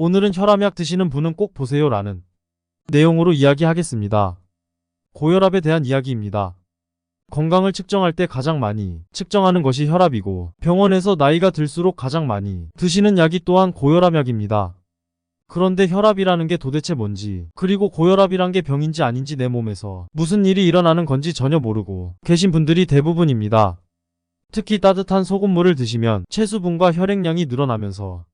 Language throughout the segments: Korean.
오늘은 혈압약 드시는 분은 꼭 보세요 라는 내용으로 이야기하겠습니다. 고혈압에 대한 이야기입니다. 건강을 측정할 때 가장 많이 측정하는 것이 혈압이고 병원에서 나이가 들수록 가장 많이 드시는 약이 또한 고혈압약입니다. 그런데 혈압이라는 게 도대체 뭔지, 그리고 고혈압이란 게 병인지 아닌지 내 몸에서 무슨 일이 일어나는 건지 전혀 모르고 계신 분들이 대부분입니다. 특히 따뜻한 소금물을 드시면 체수분과 혈액량이 늘어나면서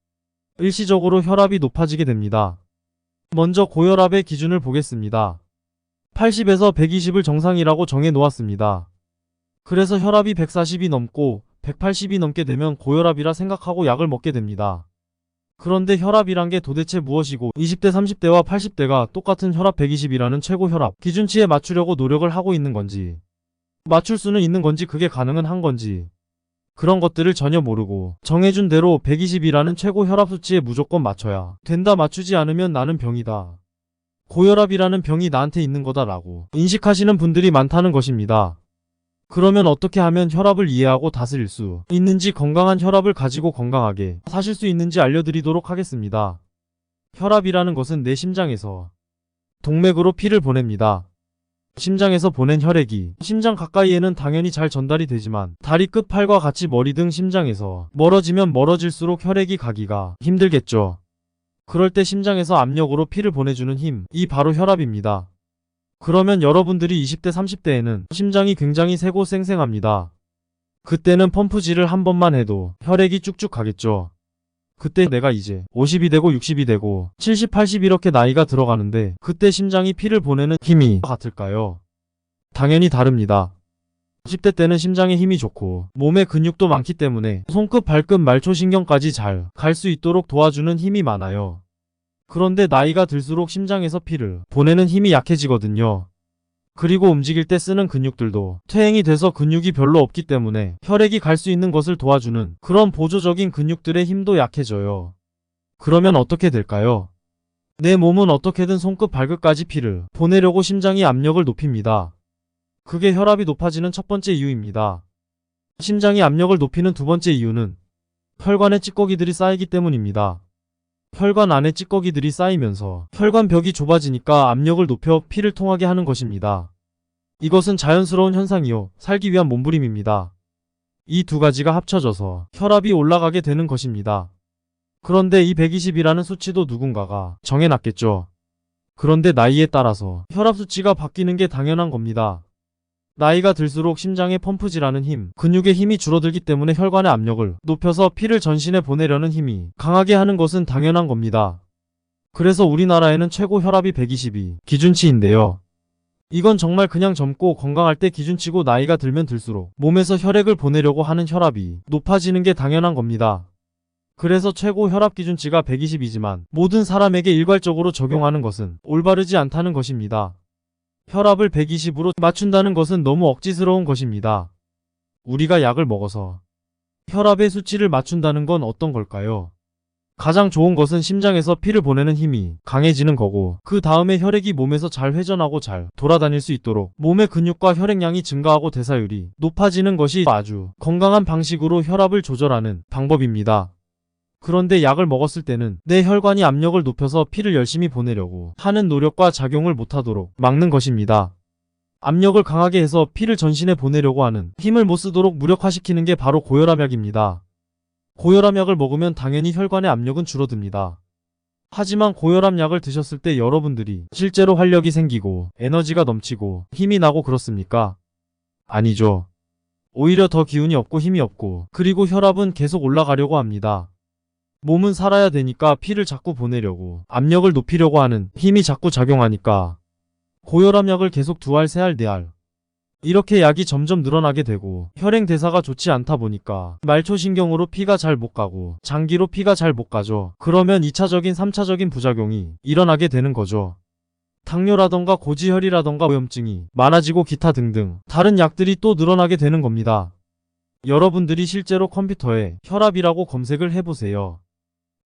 일시적으로 혈압이 높아지게 됩니다. 먼저 고혈압의 기준을 보겠습니다. 80에서 120을 정상이라고 정해 놓았습니다. 그래서 혈압이 140이 넘고 180이 넘게 되면 고혈압이라 생각하고 약을 먹게 됩니다. 그런데 혈압이란 게 도대체 무엇이고 20대 30대와 80대가 똑같은 혈압 120이라는 최고 혈압 기준치에 맞추려고 노력을 하고 있는 건지 맞출 수는 있는 건지 그게 가능은 한 건지 그런 것들을 전혀 모르고 정해준 대로 120이라는 최고 혈압 수치에 무조건 맞춰야 된다 맞추지 않으면 나는 병이다. 고혈압이라는 병이 나한테 있는 거다 라고 인식하시는 분들이 많다는 것입니다. 그러면 어떻게 하면 혈압을 이해하고 다스릴 수 있는지 건강한 혈압을 가지고 건강하게 사실 수 있는지 알려드리도록 하겠습니다. 혈압이라는 것은 내 심장에서 동맥으로 피를 보냅니다. 심장에서 보낸 혈액이 심장 가까이에는 당연히 잘 전달이 되지만 다리 끝 팔과 같이 머리 등 심장에서 멀어지면 멀어질수록 혈액이 가기가 힘들겠죠. 그럴 때 심장에서 압력으로 피를 보내주는 힘, 이 바로 혈압입니다. 그러면 여러분들이 20대 30대에는 심장이 굉장히 세고 쌩쌩합니다. 그때는 펌프질을 한 번만 해도 혈액이 쭉쭉 가겠죠. 그때 내가 이제 50이 되고 60이 되고 70, 80 이렇게 나이가 들어가는데 그때 심장이 피를 보내는 힘이 같을까요? 당연히 다릅니다. 10대 때는 심장에 힘이 좋고 몸에 근육도 많기 때문에 손끝 발끝 말초신경까지 잘 갈 수 있도록 도와주는 힘이 많아요. 그런데 나이가 들수록 심장에서 피를 보내는 힘이 약해지거든요. 그리고 움직일 때 쓰는 근육들도 퇴행이 돼서 근육이 별로 없기 때문에 혈액이 갈 수 있는 것을 도와주는 그런 보조적인 근육들의 힘도 약해져요. 그러면 어떻게 될까요? 내 몸은 어떻게든 손끝 발끝까지 피를 보내려고 심장이 압력을 높입니다. 그게 혈압이 높아지는 첫 번째 이유입니다. 심장이 압력을 높이는 두 번째 이유는 혈관에 찌꺼기들이 쌓이기 때문입니다. 혈관 안에 찌꺼기들이 쌓이면서 혈관 벽이 좁아지니까 압력을 높여 피를 통하게 하는 것입니다. 이것은 자연스러운 현상이요. 살기 위한 몸부림입니다. 이 두 가지가 합쳐져서 혈압이 올라가게 되는 것입니다. 그런데 이 120이라는 수치도 누군가가 정해놨겠죠. 그런데 나이에 따라서 혈압 수치가 바뀌는 게 당연한 겁니다. 나이가 들수록 심장의 펌프질하는 힘, 근육의 힘이 줄어들기 때문에 혈관의 압력을 높여서 피를 전신에 보내려는 힘이 강하게 하는 것은 당연한 겁니다. 그래서 우리나라에는 최고 혈압이 120이 기준치인데요. 이건 정말 그냥 젊고 건강할 때 기준치고 나이가 들면 들수록 몸에서 혈액을 보내려고 하는 혈압이 높아지는 게 당연한 겁니다. 그래서 최고 혈압 기준치가 120이지만 모든 사람에게 일괄적으로 적용하는 것은 올바르지 않다는 것입니다. 혈압을 120으로 맞춘다는 것은 너무 억지스러운 것입니다. 우리가 약을 먹어서 혈압의 수치를 맞춘다는 건 어떤 걸까요? 가장 좋은 것은 심장에서 피를 보내는 힘이 강해지는 거고 그 다음에 혈액이 몸에서 잘 회전하고 잘 돌아다닐 수 있도록 몸의 근육과 혈액량이 증가하고 대사율이 높아지는 것이 아주 건강한 방식으로 혈압을 조절하는 방법입니다. 그런데 약을 먹었을 때는 내 혈관이 압력을 높여서 피를 열심히 보내려고 하는 노력과 작용을 못하도록 막는 것입니다. 압력을 강하게 해서 피를 전신에 보내려고 하는 힘을 못 쓰도록 무력화시키는 게 바로 고혈압약입니다. 고혈압약을 먹으면 당연히 혈관의 압력은 줄어듭니다. 하지만 고혈압약을 드셨을 때 여러분들이 실제로 활력이 생기고 에너지가 넘치고 힘이 나고 그렇습니까? 아니죠. 오히려 더 기운이 없고 힘이 없고 그리고 혈압은 계속 올라가려고 합니다. 몸은 살아야 되니까 피를 자꾸 보내려고 압력을 높이려고 하는 힘이 자꾸 작용하니까 고혈압 약을 계속 두 알, 세 알, 네 알. 이렇게 약이 점점 늘어나게 되고 혈행 대사가 좋지 않다 보니까 말초신경으로 피가 잘 못 가고 장기로 피가 잘 못 가죠. 그러면 2차적인 3차적인 부작용이 일어나게 되는 거죠. 당뇨라던가 고지혈이라던가 오염증이 많아지고 기타 등등 다른 약들이 또 늘어나게 되는 겁니다. 여러분들이 실제로 컴퓨터에 혈압이라고 검색을 해보세요.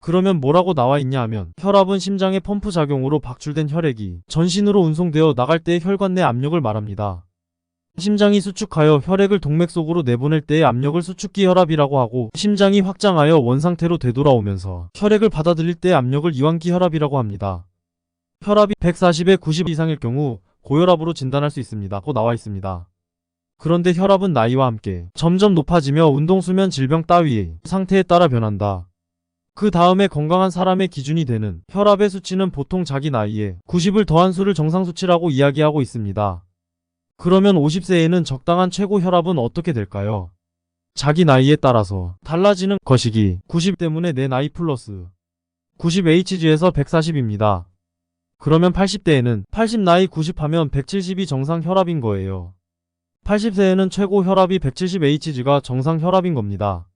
그러면 뭐라고 나와 있냐 하면 혈압은 심장의 펌프 작용으로 박출된 혈액이 전신으로 운송되어 나갈 때의 혈관 내 압력을 말합니다. 심장이 수축하여 혈액을 동맥 속으로 내보낼 때의 압력을 수축기 혈압이라고 하고 심장이 확장하여 원상태로 되돌아오면서 혈액을 받아들일 때의 압력을 이완기 혈압이라고 합니다. 혈압이 140에 90 이상일 경우 고혈압으로 진단할 수 있습니다. 고 나와 있습니다. 그런데 혈압은 나이와 함께 점점 높아지며 운동수면 질병 따위의 상태에 따라 변한다. 그 다음에 건강한 사람의 기준이 되는 혈압의 수치는 보통 자기 나이에 90을 더한 수를 정상 수치라고 이야기하고 있습니다. 그러면 50세에는 적당한 최고 혈압은 어떻게 될까요? 자기 나이에 따라서 달라지는 것이기 90 때문에 내 나이 플러스 90hg에서 140입니다. 그러면 80대에는 80 나이 90 하면 170이 정상 혈압인 거예요. 80세에는 최고 혈압이 170hg가 정상 혈압인 겁니다.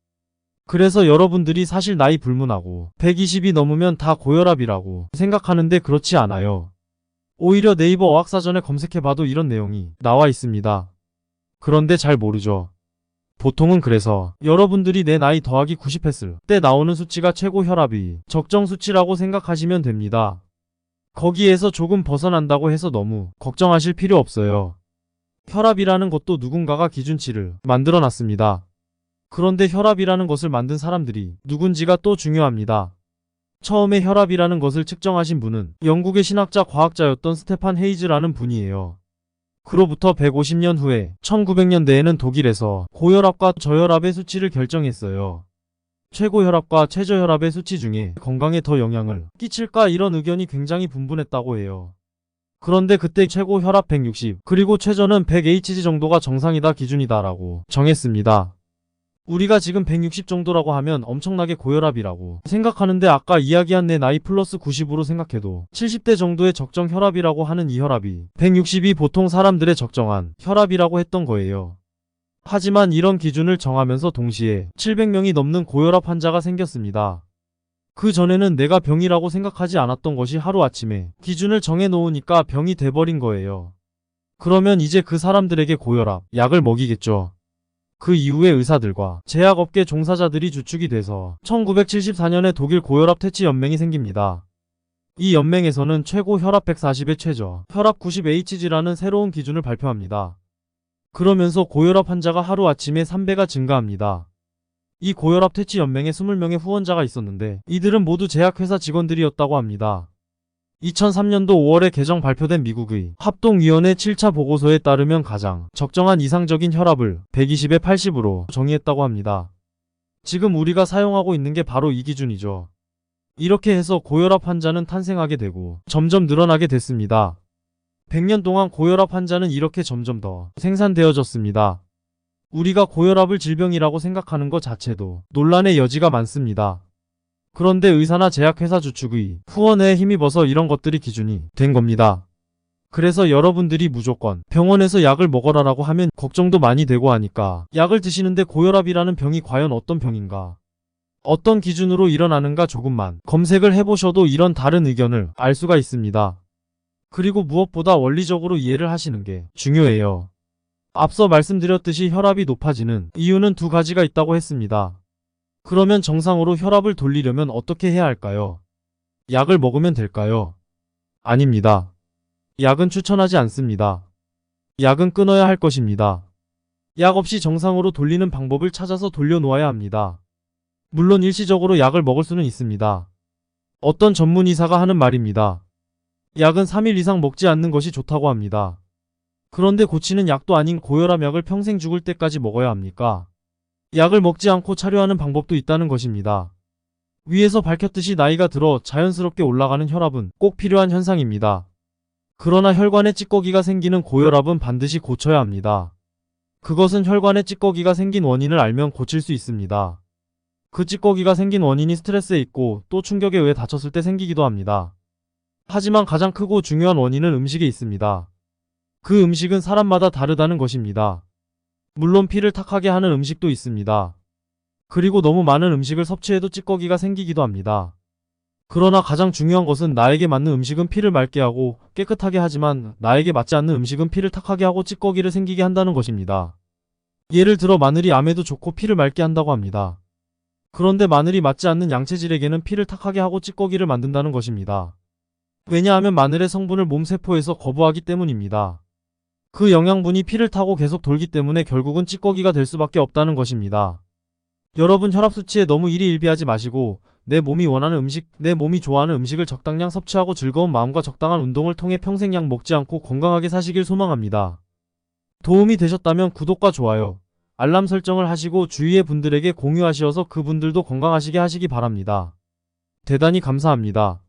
그래서 여러분들이 사실 나이 불문하고 120이 넘으면 다 고혈압이라고 생각하는데 그렇지 않아요. 오히려 네이버 어학사전에 검색해봐도 이런 내용이 나와 있습니다. 그런데 잘 모르죠. 보통은 그래서 여러분들이 내 나이 더하기 90 했을 때 나오는 수치가 최고 혈압이 적정 수치라고 생각하시면 됩니다. 거기에서 조금 벗어난다고 해서 너무 걱정하실 필요 없어요. 혈압이라는 것도 누군가가 기준치를 만들어 놨습니다. 그런데 혈압이라는 것을 만든 사람들이 누군지가 또 중요합니다. 처음에 혈압이라는 것을 측정하신 분은 영국의 신학자 과학자였던 스테판 헤이즈라는 분이에요. 그로부터 150년 후에 1900년대에는 독일에서 고혈압과 저혈압의 수치를 결정했어요. 최고혈압과 최저혈압의 수치 중에 건강에 더 영향을 끼칠까 이런 의견이 굉장히 분분했다고 해요. 그런데 그때 최고 혈압 160, 그리고 최저는 100hg 정도가 정상이다 기준이다라고 정했습니다. 우리가 지금 160 정도라고 하면 엄청나게 고혈압이라고 생각하는데 아까 이야기한 내 나이 플러스 90으로 생각해도 70대 정도의 적정 혈압이라고 하는 이 혈압이 160이 보통 사람들의 적정한 혈압이라고 했던 거예요. 하지만 이런 기준을 정하면서 동시에 700명이 넘는 고혈압 환자가 생겼습니다. 그 전에는 내가 병이라고 생각하지 않았던 것이 하루아침에 기준을 정해놓으니까 병이 돼버린 거예요. 그러면 이제 그 사람들에게 고혈압, 약을 먹이겠죠. 그 이후에 의사들과 제약업계 종사자들이 주축이 돼서 1974년에 독일 고혈압 퇴치 연맹이 생깁니다. 이 연맹에서는 최고 혈압 140의 최저, 혈압 90hg라는 새로운 기준을 발표합니다. 그러면서 고혈압 환자가 하루아침에 3배가 증가합니다. 이 고혈압 퇴치 연맹에 20명의 후원자가 있었는데 이들은 모두 제약회사 직원들이었다고 합니다. 2003년도 5월에 개정 발표된 미국의 합동위원회 7차 보고서에 따르면 가장 적정한 이상적인 혈압을 120에 80으로 정의했다고 합니다. 지금 우리가 사용하고 있는 게 바로 이 기준이죠. 이렇게 해서 고혈압 환자는 탄생하게 되고 점점 늘어나게 됐습니다. 100년 동안 고혈압 환자는 이렇게 점점 더 생산되어졌습니다. 우리가 고혈압을 질병이라고 생각하는 것 자체도 논란의 여지가 많습니다. 그런데 의사나 제약회사 주축의 후원에 힘입어서 이런 것들이 기준이 된 겁니다. 그래서 여러분들이 무조건 병원에서 약을 먹어라라고 하면 걱정도 많이 되고 하니까 약을 드시는데 고혈압이라는 병이 과연 어떤 병인가? 어떤 기준으로 일어나는가 조금만 검색을 해보셔도 이런 다른 의견을 알 수가 있습니다. 그리고 무엇보다 원리적으로 이해를 하시는 게 중요해요. 앞서 말씀드렸듯이 혈압이 높아지는 이유는 두 가지가 있다고 했습니다. 그러면 정상으로 혈압을 돌리려면 어떻게 해야 할까요? 약을 먹으면 될까요? 아닙니다. 약은 추천하지 않습니다. 약은 끊어야 할 것입니다. 약 없이 정상으로 돌리는 방법을 찾아서 돌려놓아야 합니다. 물론 일시적으로 약을 먹을 수는 있습니다. 어떤 전문의사가 하는 말입니다. 약은 3일 이상 먹지 않는 것이 좋다고 합니다. 그런데 고치는 약도 아닌 고혈압 약을 평생 죽을 때까지 먹어야 합니까? 약을 먹지 않고 차료하는 방법도 있다는 것입니다. 위에서 밝혔듯이 나이가 들어 자연스럽게 올라가는 혈압은 꼭 필요한 현상입니다. 그러나 혈관에 찌꺼기가 생기는 고혈압은 반드시 고쳐야 합니다. 그것은 혈관에 찌꺼기가 생긴 원인을 알면 고칠 수 있습니다. 그 찌꺼기가 생긴 원인이 스트레스에 있고 또 충격에 의해 다쳤을 때 생기기도 합니다. 하지만 가장 크고 중요한 원인은 음식에 있습니다. 그 음식은 사람마다 다르다는 것입니다. 물론 피를 탁하게 하는 음식도 있습니다. 그리고 너무 많은 음식을 섭취해도 찌꺼기가 생기기도 합니다. 그러나 가장 중요한 것은 나에게 맞는 음식은 피를 맑게 하고 깨끗하게 하지만 나에게 맞지 않는 음식은 피를 탁하게 하고 찌꺼기를 생기게 한다는 것입니다. 예를 들어 마늘이 암에도 좋고 피를 맑게 한다고 합니다. 그런데 마늘이 맞지 않는 양체질에게는 피를 탁하게 하고 찌꺼기를 만든다는 것입니다. 왜냐하면 마늘의 성분을 몸 세포에서 거부하기 때문입니다. 그 영양분이 피를 타고 계속 돌기 때문에 결국은 찌꺼기가 될 수밖에 없다는 것입니다. 여러분 혈압 수치에 너무 일희일비하지 마시고 내 몸이 원하는 음식, 내 몸이 좋아하는 음식을 적당량 섭취하고 즐거운 마음과 적당한 운동을 통해 평생 약 먹지 않고 건강하게 사시길 소망합니다. 도움이 되셨다면 구독과 좋아요, 알람 설정을 하시고 주위의 분들에게 공유하시어서 그분들도 건강하시게 하시기 바랍니다. 대단히 감사합니다.